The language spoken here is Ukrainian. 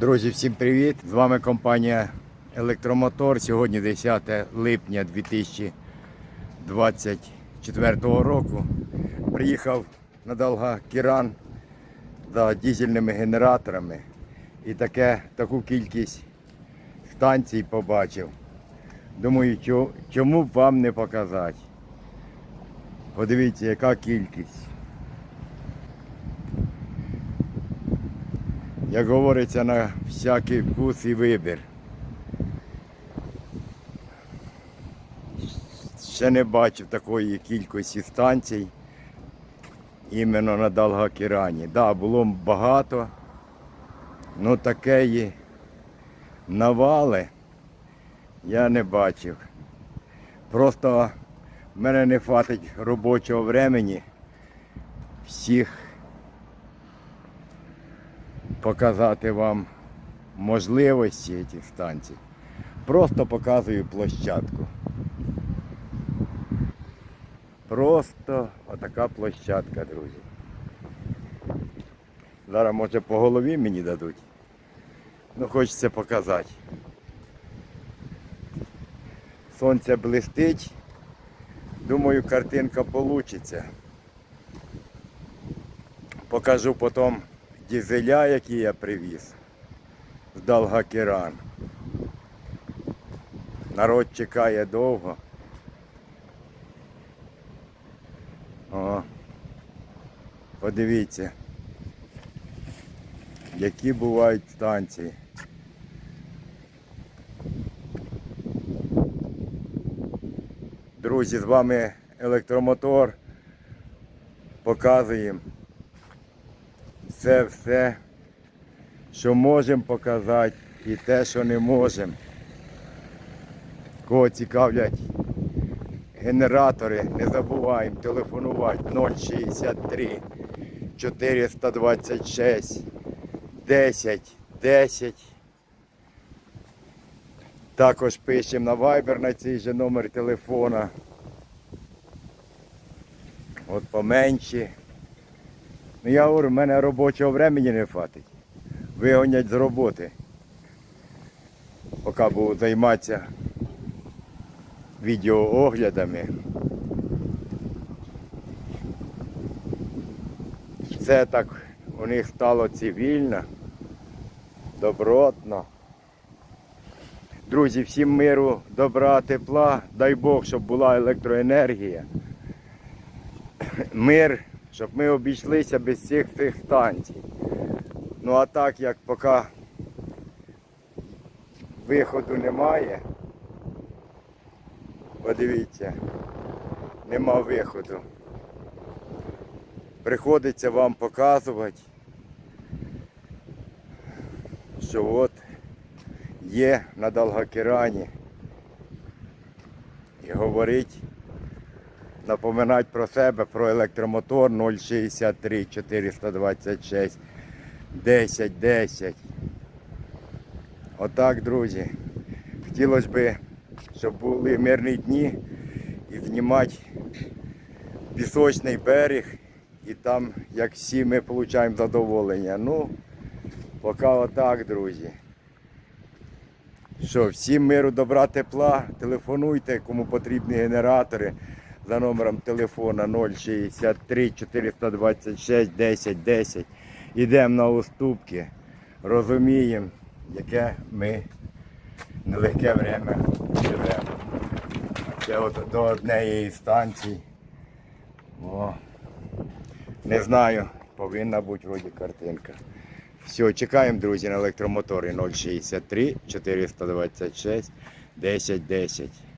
Друзі, всім привіт! З вами компанія Електромотор. Сьогодні 10 липня 2024 року. Приїхав на Долга Кіран за дизельними генераторами і таке, таку кількість станцій побачив. Думаю, чому б вам не показати. Подивіться, яка кількість. Як говориться, на всякий вкус і вибір. Ще не бачив такої кількості станцій іменно на Далгакірані. Так, да, було багато, але такої навали я не бачив. Просто в мене не хватить робочого времени всіх показати вам можливості цих станцій. Просто показую площадку. Просто отака площадка, друзі. Зараз може по голові мені дадуть. Ну хочеться показати. Сонце блистить. Думаю, картинка получиться. Покажу потім дизеля, які я привіз з Далгакеран. Народ чекає довго. О, подивіться, які бувають станції. Друзі, з вами електромотор. Показуємо це все, що можемо показати і те, що не можемо. Кого цікавлять генератори, не забуваємо телефонувати 063 426 10 10. Також пишемо на Viber на цей же номер телефона. От поменші. Ну я говорю, в мене робочого времени не хватить. Вигонять з роботи. Поки буду займатися відеооглядами. Все так у них стало цивільно, добротно. Друзі, всім миру, добра, тепла, дай Бог, щоб була електроенергія. Мир, щоб ми обійшлися без цих станцій. Ну а так як поки виходу немає, подивіться, нема виходу. Приходиться вам показувати, що от є на Долгокерані і говорить напоминати про себе, про електромотор 063 426 10 10. Отак, друзі. Хотілося б, щоб були мирні дні і знімати пісочний берег. І там, як всі, ми отримуємо задоволення. Ну, поки отак, друзі. Що, всім миру, добра, тепла. Телефонуйте, кому потрібні генератори за номером телефона 063 426 10 10. Йдемо на уступки, розуміємо, яке ми нелегке время живемо. Це от до однієї станції. О, не знаю, повинна бути вроді картинка. Все, чекаємо, друзі, на електромотори 063 426 10 10.